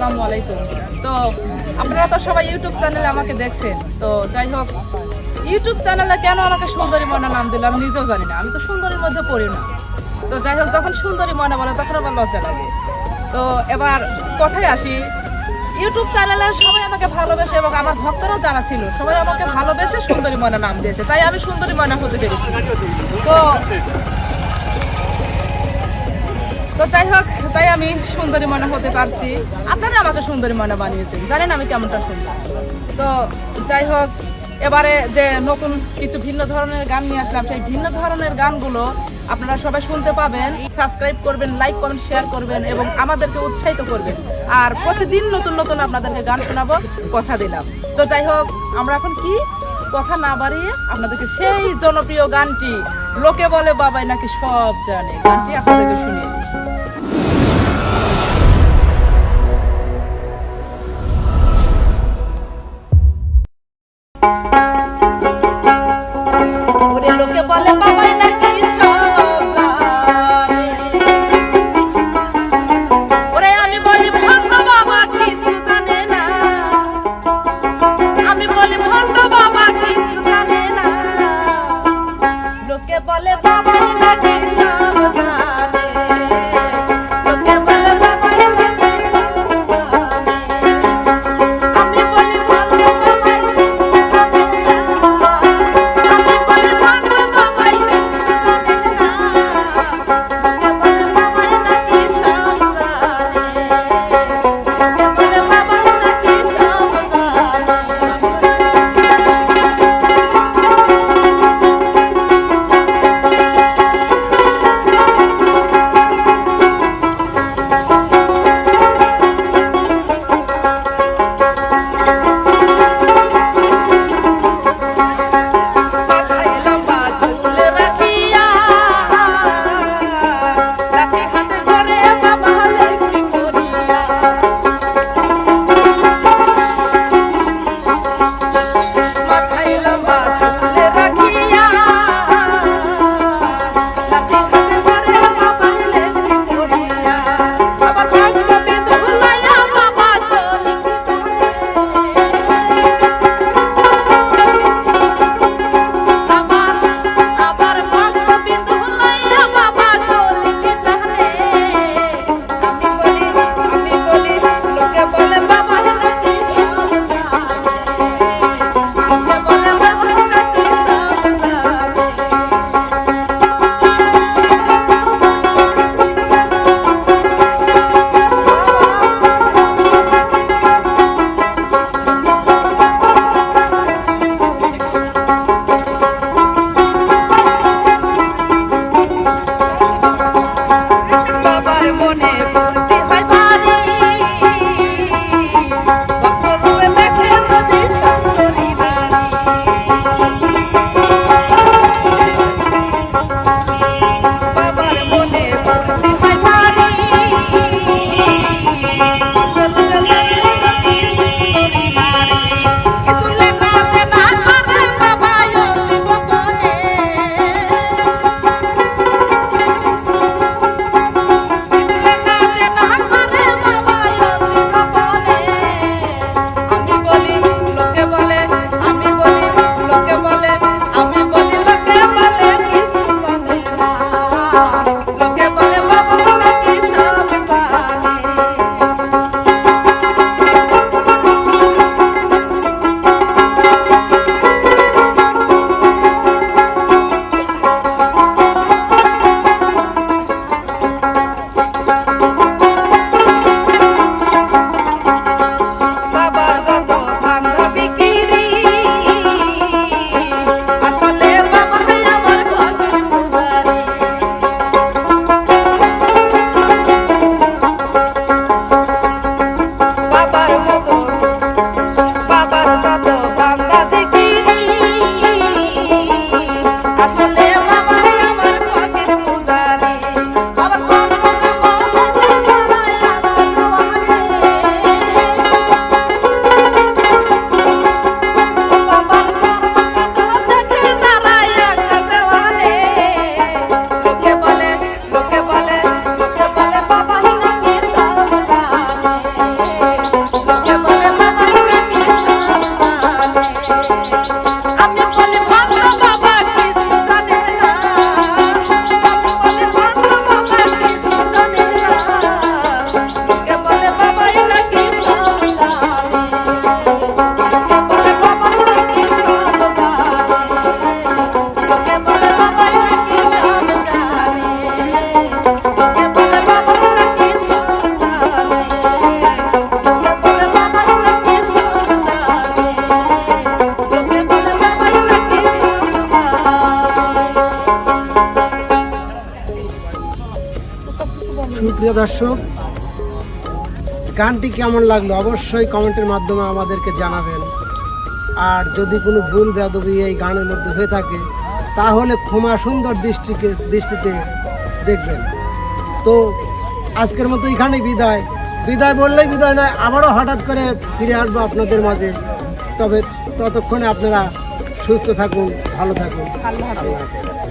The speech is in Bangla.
আসসালামু আলাইকুম। তো আপনারা তো সবাই ইউটিউব চ্যানেলে আমাকে দেখছেন। তো যাই হোক, ইউটিউব চ্যানেলে কেন আমাকে সুন্দরী মনে নাম দিল আমি নিজেও জানি না। আমি তো সুন্দরীর মধ্যে পড়ি না। তো যাই হোক, যখন সুন্দরী মনে বলে তখন আমার লজ্জা লাগে। তো এবার কথায় আসি, ইউটিউব চ্যানেলে সবাই আমাকে ভালোবেসে এবং আমার ভক্তরাও জানা ছিল, সবাই আমাকে ভালোবেসে সুন্দরী মনে নাম দিয়েছে। তাই আমি সুন্দরী মনে হতে পেরেছি। তো তো যাই হোক, তাই আমি সুন্দরী মনে হতে পারছি। আপনারা আমাকে সুন্দরী মনে বানিয়েছেন, জানেন আমি কেমনটা সুন্দর। তো যাই হোক, এবারে যে নতুন কিছু ভিন্ন ধরনের গান নিয়ে আসলাম, সেই ভিন্ন ধরনের গানগুলো আপনারা সবাই শুনতে পাবেন। সাবস্ক্রাইব করবেন, লাইক, কমেন্ট, শেয়ার করবেন এবং আমাদেরকে উৎসাহিত করবেন। আর প্রতিদিন নতুন নতুন আপনাদেরকে গান শোনাবো, কথা দিলাম। তো যাই হোক, আমরা এখন কি? কথা না বাড়িয়ে আপনাদেরকে সেই জনপ্রিয় গানটি লোকে বলে বাবাই নাকি সব জানে। গানটি আপনাদেরকে শুনিয়ে সুপ্রিয় দর্শক গানটি কেমন লাগল অবশ্যই কমেন্টের মাধ্যমে আমাদেরকে জানাবেন। আর যদি কোনো ভুল বেদবি এই গানের মধ্যে হয়ে থাকে তাহলে ক্ষমা সুন্দর দৃষ্টিকে দৃষ্টিতে দেখবেন। তো আজকের মতো এখানেই বিদায়। বিদায় বললেই বিদায় নয় আবারও হঠাৎ করে ফিরে আসব আপনাদের মাঝে। তবে ততক্ষণে আপনারা সুস্থ থাকুন ভালো থাকুন। আল্লাহ হাফেজ আল্লাহ হাফেজ।